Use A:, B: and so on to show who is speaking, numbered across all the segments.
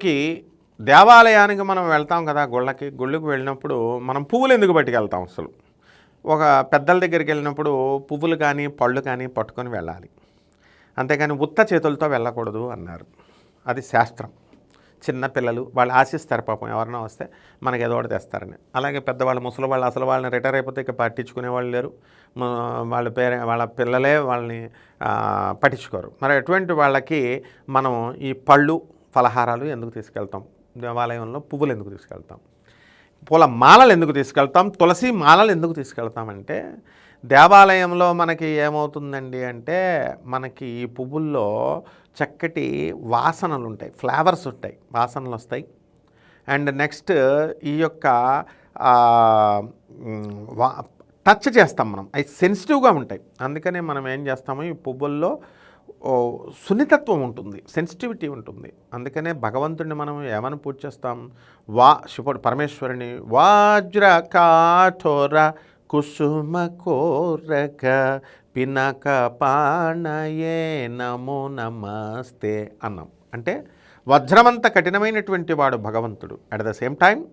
A: మనకి దేవాలయానికి మనం వెళ్తాం కదా గుళ్ళకి గుళ్ళకి వెళ్ళినప్పుడు మనం పువ్వులు ఎందుకు పట్టుకెళ్తాం అసలు? ఒక పెద్దల దగ్గరికి వెళ్ళినప్పుడు పువ్వులు కానీ పళ్ళు కానీ పట్టుకొని వెళ్ళాలి. అంతేగాని ఉత్త చేతులతో వెళ్ళకూడదు అన్నారు. అది శాస్త్రం. చిన్న పిల్లలు వాళ్ళు ఆశిస్తారు పాపం ఎవరైనా వస్తే మనకి ఏదో ఒకటి తెస్తారని. అలాగే పెద్దవాళ్ళు ముసలి వాళ్ళు అసలు వాళ్ళని రిటైర్ అయిపోతే ఇక పట్టించుకునే వాళ్ళు లేరు. వాళ్ళ పేరే వాళ్ళ పిల్లలే వాళ్ళని పట్టించుకోరు. మరి అటువంటి వాళ్ళకి మనం ఈ పళ్ళు ఫలహారాలు ఎందుకు తీసుకెళ్తాం? దేవాలయంలో పువ్వులు ఎందుకు తీసుకెళ్తాం? పూల మాలలు ఎందుకు తీసుకెళ్తాం? తులసి మాలలు ఎందుకు తీసుకెళ్తామంటే దేవాలయంలో మనకి ఏమవుతుందండి అంటే మనకి ఈ పువ్వుల్లో చక్కటి వాసనలు ఉంటాయి ఫ్లేవర్స్ ఉంటాయి వాసనలు వస్తాయి. అండ్ నెక్స్ట్ ఈ యొక్క వా టచ్ చేస్తాం మనం అవి సెన్సిటివ్గా ఉంటాయి. అందుకనే మనం ఏం చేస్తాము ఈ పువ్వుల్లో సున్నితత్వం ఉంటుంది సెన్సిటివిటీ ఉంటుంది. అందుకనే భగవంతుడిని మనం ఏమని పూజ చేస్తాం? వా శివుడు పరమేశ్వరుని వాజ్ర కాఠోర కుసుమ కోరక పినక పాణయే నమో నమస్తే అన్నాం. అంటే వజ్రమంత కఠినమైనటువంటి వాడు భగవంతుడు. అట్ ద సేమ్ టైం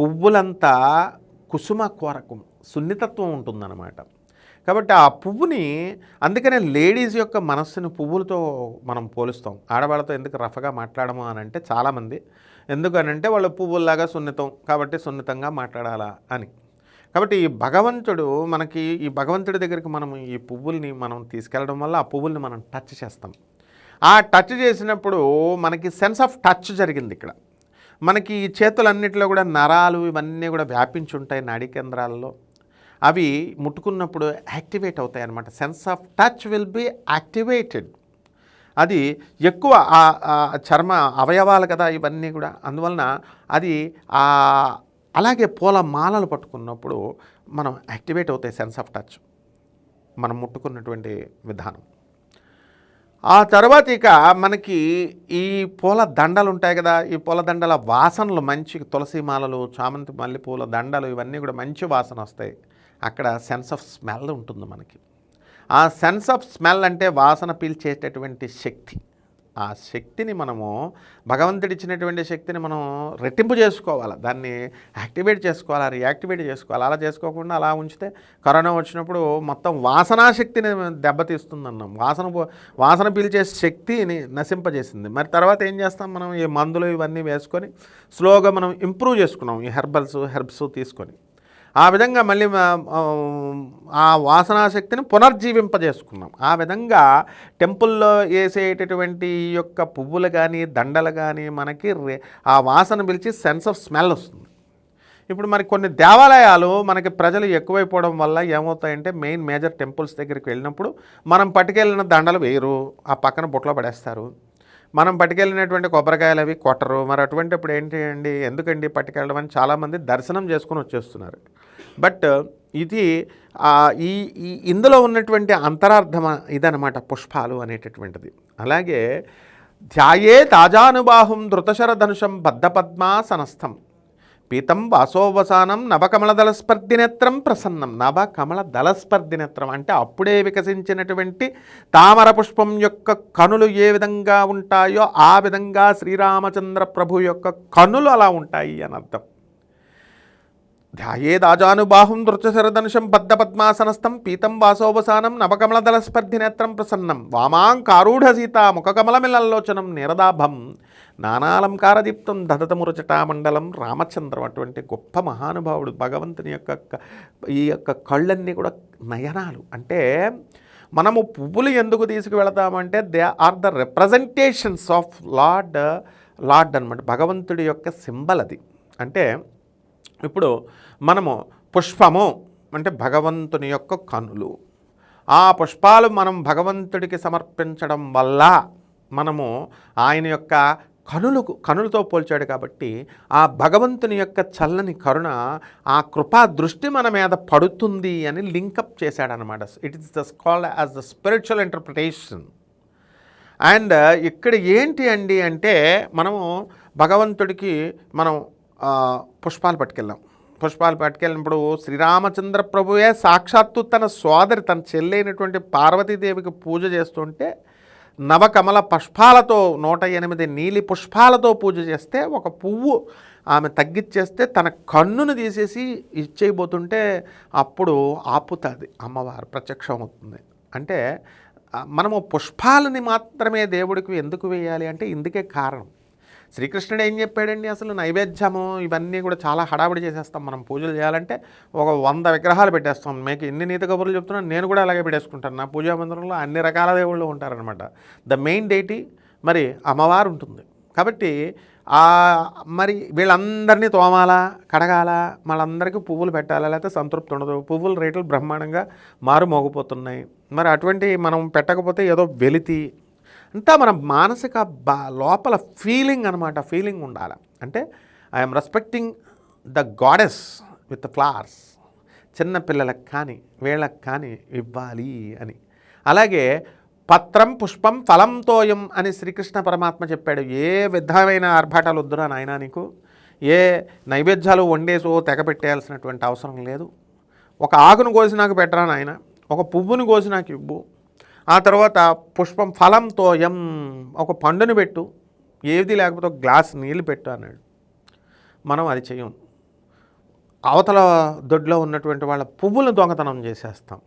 A: పువ్వులంతా కుసుమ కోరకం సున్నితత్వం ఉంటుందన్నమాట. కాబట్టి ఆ పువ్వుని అందుకనే లేడీస్ యొక్క మనస్సును పువ్వులతో మనం పోలుస్తాం. ఆడవాళ్ళతో ఎందుకు రఫగా మాట్లాడము అని అంటే చాలామంది. ఎందుకనంటే వాళ్ళు పువ్వుల్లాగా సున్నితం కాబట్టి సున్నితంగా మాట్లాడాలా అని. కాబట్టి ఈ భగవంతుడు మనకి ఈ భగవంతుడి దగ్గరికి మనం ఈ పువ్వుల్ని మనం తీసుకెళ్ళడం వల్ల ఆ పువ్వుల్ని మనం టచ్ చేస్తాం. ఆ టచ్ చేసినప్పుడు మనకి సెన్స్ ఆఫ్ టచ్ జరిగింది ఇక్కడ. మనకి ఈ చేతులన్నిటిలో కూడా నరాలు ఇవన్నీ కూడా వ్యాపించి ఉంటాయి నాడీ కేంద్రాల్లో. అవి ముట్టుకున్నప్పుడు యాక్టివేట్ అవుతాయి అన్నమాట. Sense of touch will be activated. అది ఎక్కువ ఆ చర్మ అవయవాలు కదా ఇవన్నీ కూడా. అందువలన అది అలాగే పూల మాలలు పట్టుకున్నప్పుడు మనం యాక్టివేట్ అవుతాయి సెన్స్ ఆఫ్ టచ్. మనం ముట్టుకున్నటువంటి విధానం. ఆ తర్వాత ఇక మనకి ఈ పూల దండలు ఉంటాయి కదా. ఈ పూల దండల వాసనలు మంచి తులసి మాలలు చామంతి మల్లెపూల దండలు ఇవన్నీ కూడా మంచి వాసన వస్తాయి. అక్కడ సెన్స్ ఆఫ్ స్మెల్ ఉంటుంది మనకి. ఆ సెన్స్ ఆఫ్ స్మెల్ అంటే వాసన పీల్చేటటువంటి శక్తి. ఆ శక్తిని మనము భగవంతుడిచ్చినటువంటి శక్తిని మనం రెట్టింపు చేసుకోవాలి. దాన్ని యాక్టివేట్ చేసుకోవాలి రియాక్టివేట్ చేసుకోవాలి. అలా చేసుకోకుండా అలా ఉంచితే కరోనా వచ్చినప్పుడు మొత్తం వాసనా శక్తిని దెబ్బతీస్తుందన్నాం. వాసన వాసన పీల్చే శక్తిని నశింపజేసింది. మరి తర్వాత ఏం చేస్తాం మనం? ఈ మందులు ఇవన్నీ వేసుకొని స్లోగా మనం ఇంప్రూవ్ చేసుకున్నాం. ఈ హెర్బల్స్ హెర్బ్స్ తీసుకొని. ఆ విధంగా మళ్ళీ ఆ వాసనాశక్తిని పునర్జీవింపజేసుకున్నాం. ఆ విధంగా టెంపుల్లో వేసేటటువంటి ఈ యొక్క పువ్వులు కానీ దండలు కానీ మనకి ఆ వాసన పిలిచి సెన్స్ ఆఫ్ స్మెల్ వస్తుంది. ఇప్పుడు మరి కొన్ని దేవాలయాలు మనకి ప్రజలు ఎక్కువైపోవడం వల్ల ఏమవుతాయంటే మెయిన్ మేజర్ టెంపుల్స్ దగ్గరికి వెళ్ళినప్పుడు మనం పట్టుకెళ్ళిన దండలు వేయరు ఆ పక్కన బుట్టలో పడేస్తారు. మనం పట్టుకెళ్ళినటువంటి కొబ్బరికాయలు అవి కొట్టరు. మరి అటువంటిప్పుడు ఏంటి అండి? ఎందుకండి పట్టుకెళ్ళడం అని చాలామంది దర్శనం చేసుకుని వచ్చేస్తున్నారు. బట్ ఇది ఈ ఈ ఇందులో ఉన్నటువంటి అంతరార్థం ఇదనమాట పుష్పాలు అనేటటువంటిది. అలాగే ధ్యాయే తాజానుబాహుం ధృతశరధనుషం బద్ధపద్మాసనస్థం పీతం వాసోవసానం నవకమలదళస్పర్ధినేత్రం ప్రసన్నం నవకమల దళస్పర్ధినేత్రం అంటే అప్పుడే వికసించినటువంటి తామర పుష్పం యొక్క కనులు ఏ విధంగా ఉంటాయో ఆ విధంగా శ్రీరామచంద్ర ప్రభు యొక్క కనులు అలా ఉంటాయి అని అర్థం. ధ్యాయేదాజానుబాహుం దృచశరధనుషం బద్ధపద్మాసనస్థం పీతం వాసోవసానం నవకమలదళస్పర్ధినేత్రం ప్రసన్నం వామాంకారూఢ సీత ముఖకమలమిలల్లోచనం నిరదాభం నానాలంకారదీప్తం దదతమురచటామండలం రామచంద్రం అటువంటి గొప్ప మహానుభావుడు భగవంతుని యొక్క క- ఈ యొక్క కళ్ళన్నీ కూడా నయనాలు. అంటే మనము పువ్వులు ఎందుకు తీసుకువెళతామంటే they are the representations of lord lord అనమాట భగవంతుడి యొక్క సింబల్ అది. అంటే ఇప్పుడు మనము పుష్పము అంటే భగవంతుని యొక్క కనులు. ఆ పుష్పాలు మనం భగవంతుడికి సమర్పించడం వల్ల మనము ఆయన యొక్క కనులకు కనులతో పోల్చాడు కాబట్టి ఆ భగవంతుని యొక్క చల్లని కరుణ ఆ కృపా దృష్టి మన మీద పడుతుంది అని లింకప్ చేశాడనమాట it is the called as the spiritual interpretation and ఇక్కడ ఏంటి అండి అంటే మనము భగవంతుడికి మనం పుష్పాలు పట్టుకెళ్ళాం పుష్పాలు పట్టుకెళ్ళినప్పుడు శ్రీరామచంద్ర ప్రభువే సాక్షాత్తు తన సోదరి తన చెల్లైనటువంటి పార్వతీదేవికి పూజ చేస్తుంటే నవకమల పుష్పాలతో నూట ఎనిమిది నీలి పుష్పాలతో పూజ చేస్తే ఒక పువ్వు ఆమె తగ్గిచ్చేస్తే తన కన్నును తీసేసి ఇచ్చేయబోతుంటే అప్పుడు ఆపుతుంది. అమ్మవారు ప్రత్యక్షం అవుతుంది అంటే మనము పుష్పాలని మాత్రమే దేవుడికి ఎందుకు వేయాలి అంటే ఇందుకే కారణం. శ్రీకృష్ణుడు ఏం చెప్పాడండి అసలు? నైవేద్యము ఇవన్నీ కూడా చాలా హడావిడి చేసేస్తాం మనం పూజలు చేయాలంటే. ఒక వంద విగ్రహాలు పెట్టేస్తాం. మీకు ఎన్ని నీతి కబుర్లు చెప్తున్నాను నేను కూడా అలాగే పెట్టేసుకుంటాను. నా పూజా మందిరంలో అన్ని రకాల దేవుళ్ళు ఉంటారనమాట ద మెయిన్ డేటీ మరి అమ్మవారు ఉంటుంది. కాబట్టి మరి వీళ్ళందరినీ తోమాలా కడగాల వాళ్ళందరికీ పువ్వులు పెట్టాలా? లేకపోతే సంతృప్తి ఉండదు. పువ్వుల రేట్లు బ్రహ్మాండంగా మారు మోగిపోతున్నాయి మరి అటువంటి మనం పెట్టకపోతే ఏదో వెలితి అంతా మన మానసిక బా లోపల ఫీలింగ్ అనమాట ఫీలింగ్ ఉండాలి. అంటే I'm respecting the goddess with flowers చిన్న పిల్లలకు కానీ వీళ్ళకి కానీ ఇవ్వాలి అని. అలాగే పత్రం పుష్పం ఫలంతోయం అని శ్రీకృష్ణ పరమాత్మ చెప్పాడు. ఏ విధమైన ఆర్భాటాలు వద్దురా నాయనా నీకు? ఏ నైవేద్యాలు వండేసో తెగ పెట్టేయాల్సినటువంటి అవసరం లేదు. ఒక ఆకును కోసి నాకు పెట్టరా నాయన? ఒక పువ్వును కోసి నాకు ఇవ్వు. ఆ తర్వాత పుష్పం ఫలంతో ఎం ఒక పండును పెట్టు ఏది లేకపోతే ఒక గ్లాస్ నీళ్ళు పెట్టు అన్నాడు. మనం అది చెయ్యం. అవతల దొడ్లో ఉన్నటువంటి వాళ్ళ పువ్వులను దొంగతనం చేసేస్తాం.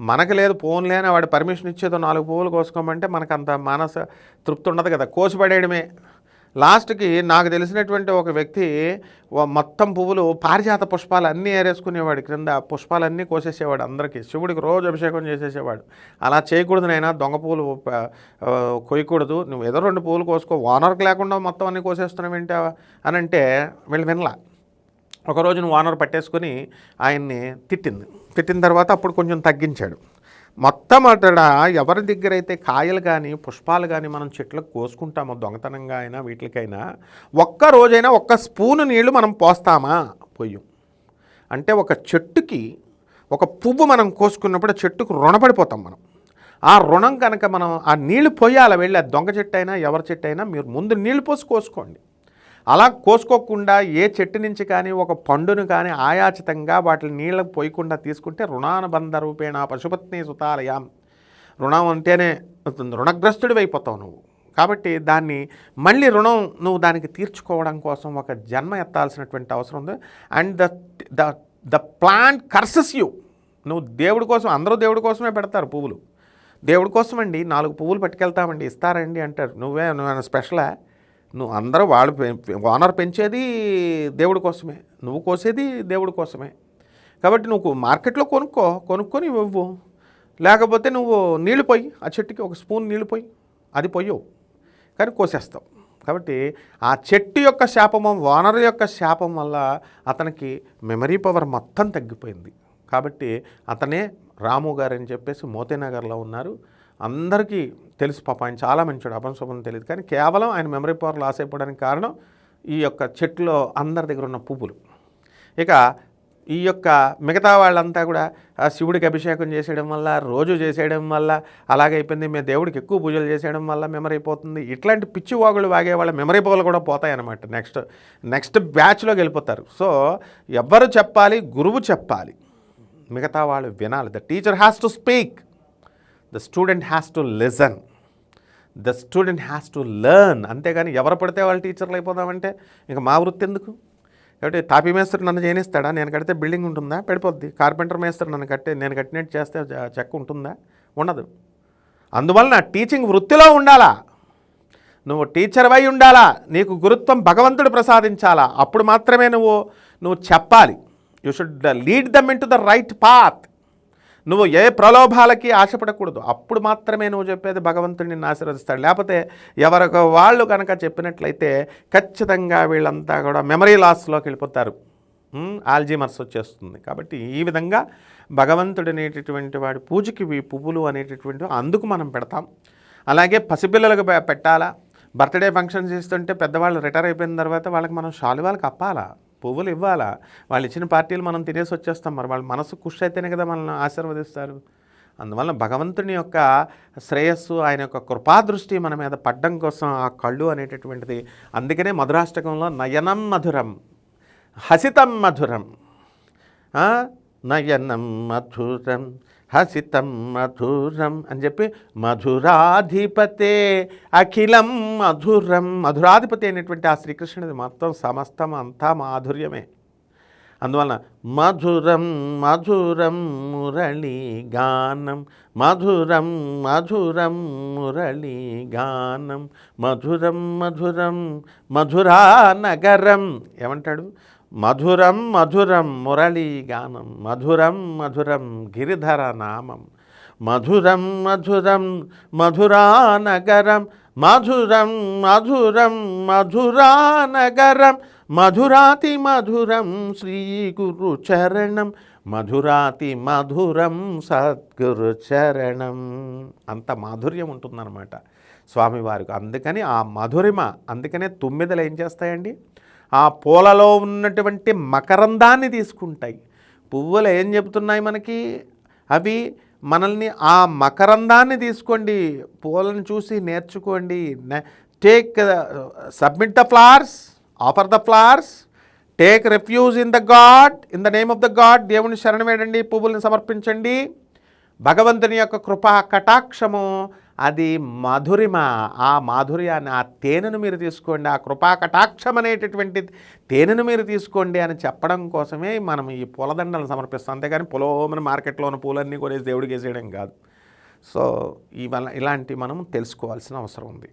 A: మనకు లేదు ఫోన్ లేని వాడి పర్మిషన్ ఇచ్చేదో నాలుగు పువ్వులు కోసుకోమంటే మనకు అంత మానస తృప్తి ఉండదు కదా. కోసిపడేయడమే. లాస్ట్కి నాకు తెలిసినటువంటి ఒక వ్యక్తి మొత్తం పువ్వులు పారిజాత పుష్పాలు అన్నీ ఏరేసుకునేవాడు. క్రింద పుష్పాలన్నీ కోసేసేవాడు అందరికీ. శివుడికి రోజు అభిషేకం చేసేసేవాడు. అలా చేయకూడదు నైనా దొంగ పువ్వులు కొయ్యకూడదు. నువ్వు ఏదో రెండు పువ్వులు కోసుకో. ఓనర్కి లేకుండా మొత్తం అన్నీ కోసేస్తున్నావు ఏంటి అని అంటే వీళ్ళు వినలా. ఒకరోజు నువ్వు ఓనర్ పట్టేసుకొని ఆయన్ని తిట్టింది. తిట్టిన తర్వాత అప్పుడు కొంచెం తగ్గించాడు. మొత్తం ఎవరి దగ్గర అయితే కాయలు కానీ పుష్పాలు కానీ మనం చెట్లకు కోసుకుంటామో దొంగతనంగా అయినా వీటికైనా ఒక్క రోజైనా ఒక్క స్పూను నీళ్ళు మనం పోస్తామా? పొయ్యం. అంటే ఒక చెట్టుకి ఒక పువ్వు మనం కోసుకున్నప్పుడు చెట్టుకు రుణపడిపోతాం మనం. ఆ రుణం కనుక మనం ఆ నీళ్ళు పోయాలి వెళ్ళి ఆ దొంగ చెట్టు అయినా ఎవరి చెట్టు అయినా మీరు ముందు నీళ్ళు పోసి కోసుకోండి. అలా కోసుకోకుండా ఏ చెట్టు నుంచి కానీ ఒక పండును కానీ ఆయాచితంగా వాటిని నీళ్ళకు పోయకుండా తీసుకుంటే రుణానుబంధ రూపేణ పశుపత్ని సుతాలయం. రుణం అంటేనే రుణగ్రస్తుడివి అయిపోతావు నువ్వు. కాబట్టి దాన్ని మళ్ళీ రుణం నువ్వు దానికి తీర్చుకోవడం కోసం ఒక జన్మ ఎత్తాల్సినటువంటి అవసరం ఉంది. And the the the plant curses you. నువ్వు దేవుడి కోసం అందరూ దేవుడి కోసమే పెడతారు పువ్వులు. దేవుడి కోసమండి నాలుగు పువ్వులు పట్టుకెళ్తామండి ఇస్తారండి అంటారు. నువ్వే నువ్వు స్పెషలా? నువ్వు అందరూ వాళ్ళు ఓనర్ పెంచేది దేవుడి కోసమే. నువ్వు కోసేది దేవుడి కోసమే. కాబట్టి నువ్వు మార్కెట్లో కొనుక్కో కొనుక్కొని ఇవ్వు. లేకపోతే నువ్వు నీళ్ళు పోయి ఆ చెట్టుకి ఒక స్పూన్ నీళ్ళు పోయి అది పొయ్యవు కానీ కోసేస్తావు. కాబట్టి ఆ చెట్టు యొక్క శాపము ఓనర్ యొక్క శాపం వల్ల అతనికి మెమరీ పవర్ మొత్తం తగ్గిపోయింది. కాబట్టి అతనే రాము గారు అని చెప్పేసి మోతీనగర్లో ఉన్నారు. అందరికీ తెలుసు పాప ఆయన చాలా మంచివాడు అపంశుభం తెలియదు. కానీ కేవలం ఆయన మెమరీ పవర్ లాస్ అయిపోవడానికి కారణం ఈ యొక్క చెట్టులో అందరి దగ్గర ఉన్న పువ్వులు. ఇక ఈ యొక్క మిగతా వాళ్ళంతా కూడా శివుడికి అభిషేకం చేసేయడం వల్ల రోజు చేసేయడం వల్ల అలాగే అయిపోయింది మేము దేవుడికి ఎక్కువ పూజలు చేసేయడం వల్ల మెమరీ పోతుంది. ఇట్లాంటి పిచ్చి వాగులు వాగే వాళ్ళ మెమరీ పవర్లు కూడా పోతాయి అన్నమాట నెక్స్ట్ నెక్స్ట్ బ్యాచ్లోకి వెళ్ళిపోతారు. సో ఎవరు చెప్పాలి గురువు చెప్పాలి. మిగతా వాళ్ళు వినాలి. The teacher has to speak the student has to listen the student has to learn అంతేగాని ఎవరు పడితే వాళ్ళు టీచర్లు అయిపోదామంటే ఇంకా మా వృత్తి ఎందుకు? కాబట్టి తాపీ మేస్త్రి నన్ను చేయనిస్తాడా నేను కడితే బిల్డింగ్ ఉంటుందా? పడిపోద్ది. కార్పెంటర్ మేస్త్రి నన్ను కట్టే నేను కట్టినట్టు చేస్తే చ- చెక్క ఉంటుందా? ఉండదు. అందువలన టీచింగ్ వృత్తిలో ఉండాలా? నువ్వు టీచర్ అయి ఉండాలా? నీకు గురుత్వం భగవంతుడు ప్రసాదించాలా? అప్పుడు మాత్రమే నువ్వు నువ్వు చెప్పాలి. You should lead them in to the right path నువ్వు ఏ ప్రలోభాలకి ఆశపడకూడదు. అప్పుడు మాత్రమే నువ్వు చెప్పేది భగవంతుడిని ఆశీర్వదిస్తాడు. లేకపోతే ఎవరికి వాళ్ళు కనుక చెప్పినట్లయితే ఖచ్చితంగా వీళ్ళంతా కూడా మెమరీ లాస్లోకి వెళ్ళిపోతారు. ఆల్జీమర్స్ వచ్చేస్తుంది. కాబట్టి ఈ విధంగా భగవంతుడు అనేటటువంటి వాడి పూజకి పువ్వులు అనేటటువంటి అందుకు మనం పెడతాం. అలాగే పసిపిల్లలకు పెట్టాలా? బర్త్డే ఫంక్షన్ చేస్తుంటే పెద్దవాళ్ళు రిటైర్ అయిపోయిన తర్వాత వాళ్ళకి మనం శాలువాలు కప్పాలా? పువ్వులు ఇవ్వాలా? వాళ్ళు ఇచ్చిన పార్టీలు మనం తినేసి వచ్చేస్తాం మరి. వాళ్ళ మనసు ఖుషి అయితేనే కదా మనల్ని ఆశీర్వదిస్తారు. అందువల్ల భగవంతుని యొక్క శ్రేయస్సు ఆయన యొక్క కృపాదృష్టి మన మీద పడ్డం కోసం ఆ కళ్ళు అనేటటువంటిది. అందుకనే మధురాష్టకంలో నయనం మధురం హసితం మధురం. నయనం మధురం. హసితం మధురం అని చెప్పి మధురాధిపతే అఖిలం మధురం. మధురాధిపతి అయినటువంటి ఆ శ్రీకృష్ణుడి మొత్తం సమస్తం అంతా మాధుర్యమే. అందువలన మధురం మధురం మురళీ గానం. మధురం మధురం మురళీ గానం. మధురం మధురం మధురా నగరం ఏమంటాడు? మధురం మధురం మురళీగానం మధురం మధురం గిరిధర నామం మధురం మధురం మధురానగరం మధురం మధురం మధురా నగరం మధురాతి మధురం శ్రీ గురు చరణం మధురాతి మధురం సద్గురు చరణం. అంత మాధుర్యం ఉంటుందన్నమాట. స్వామివారికి. అందుకని ఆ మధురిమ అందుకనే తుమ్మిదలు ఏం చేస్తాయండి? ఆ పూలలో ఉన్నటువంటి మకరందాన్ని తీసుకుంటాయి. పువ్వులు ఏం చెబుతున్నాయి మనకి? అవి మనల్ని ఆ మకరందాన్ని తీసుకోండి. పూలను చూసి నేర్చుకోండి. Take submit the flowers offer the flowers take refuge in the god in the name of the god దేవుని శరణం వేడండి పువ్వుల్ని సమర్పించండి. భగవంతుని యొక్క కృపా కటాక్షము అది మధురిమ. ఆ మాధుర్యాన్ని ఆ తేనెను మీరు తీసుకోండి ఆ కృపాకటాక్షం అనేటటువంటి తేనెను మీరు తీసుకోండి అని చెప్పడం కోసమే మనం ఈ పూలదండలను సమర్పిస్తాం. అంతేగాని పొలోమని మార్కెట్లో ఉన్న పూలన్నీ కొనేసి దేవుడికి వేసేయడం కాదు. సో ఇవల్ల ఇలాంటి మనం తెలుసుకోవాల్సిన అవసరం ఉంది.